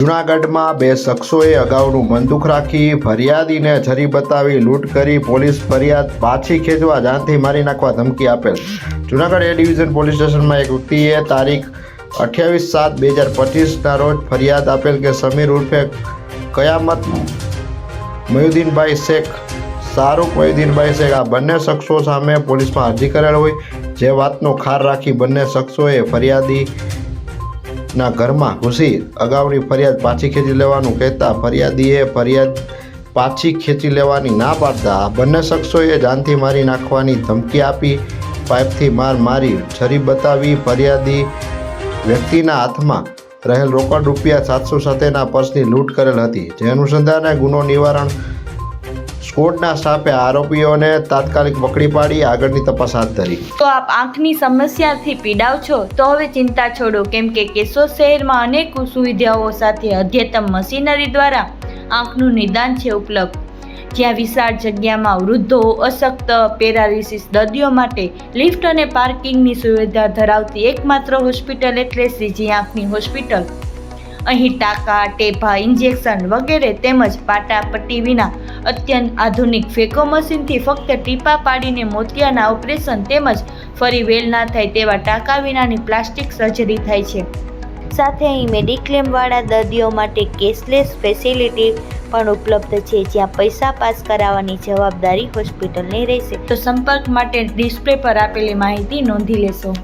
જૂનાગઢમાં બે શખ્સોએ અગાઉનું બંદૂક રાખી ફરિયાદીને જરી બતાવી લૂંટ કરી પોલીસ ફરિયાદ પાછી ખેંચવા જાનથી મારી નાખવા ધમકી આપેલ. જૂનાગઢ એ ડિવિઝન પોલીસ સ્ટેશનમાં એક વ્યક્તિએ તારીખ અઠ્યાવીસ સાત બે હજાર પચીસના રોજ ફરિયાદ આપેલ કે સમીર ઉર્ફે કયામત મયુદ્દીનભાઈ શેખ, શાહરૂખ મયુદ્દીનભાઈ શેખ આ બંને શખ્સો સામે પોલીસમાં અરજી કરેલ હોય. જે વાતનો ખાર રાખી બંને શખ્સોએ ફરિયાદી ના ઘરમાં ઘૂસી અગાઉની ફરિયાદ પાછી ખેંચી લેવાનું કહેતા ફરિયાદીએ ફરિયાદ પાછી ખેંચી લેવાની ના પાડતા બંને શખ્સોએ જાનથી મારી નાખવાની ધમકી આપી, પાઇપથી માર મારી છરી બતાવી ફરિયાદી વ્યક્તિના હાથમાં રહેલ રોકડ રૂપિયા સાતસો સાથેના પર્સની લૂંટ કરેલ હતી. જે અનુસંધાને ગુનો નિવારણ સ્કોડના સ્ટાફે આરોપીઓને તાત્કાલિક પકડી પાડી આગળની તપાસ હાથ ધરી. તો આપ આંખની સમસ્યાથી પીડાવ છો, તો હવે ચિંતા છોડો, કેમ કે કેશોદ શહેરમાં અનેક સુવિધાઓ સાથે અદ્યતન મશીનરી દ્વારા આંખનું નિદાન છે ઉપલબ્ધ. જ્યાં વિશાળ જગ્યામાં વૃદ્ધો, અશક્ત, પેરાલિસિસ દર્દીઓ માટે લિફ્ટ અને પાર્કિંગની સુવિધા ધરાવતી એકમાત્ર હોસ્પિટલ એટલે શ્રીજી આંખની હોસ્પિટલ. અહીં ટાંકા, ટેભા, ઇન્જેક્શન વગેરે તેમજ પાટા પટ્ટી વિના અત્યંત આધુનિક ફેકો મશીનથી ફક્ત ટીપા પાડીને મોતિયાના ઓપરેશન તેમજ ફરી વેલ ના થાય તેવા ટાંકા વિનાની પ્લાસ્ટિક સર્જરી થાય છે. સાથે અહીં મેડિક્લેમવાળા દર્દીઓ માટે કેશલેસ ફેસિલિટી પણ ઉપલબ્ધ છે જ્યાં પૈસા પાસ કરાવવાની જવાબદારી હોસ્પિટલની રહેશે. તો સંપર્ક માટે ડિસ્પ્લે પર આપેલી માહિતી નોંધી લેશો.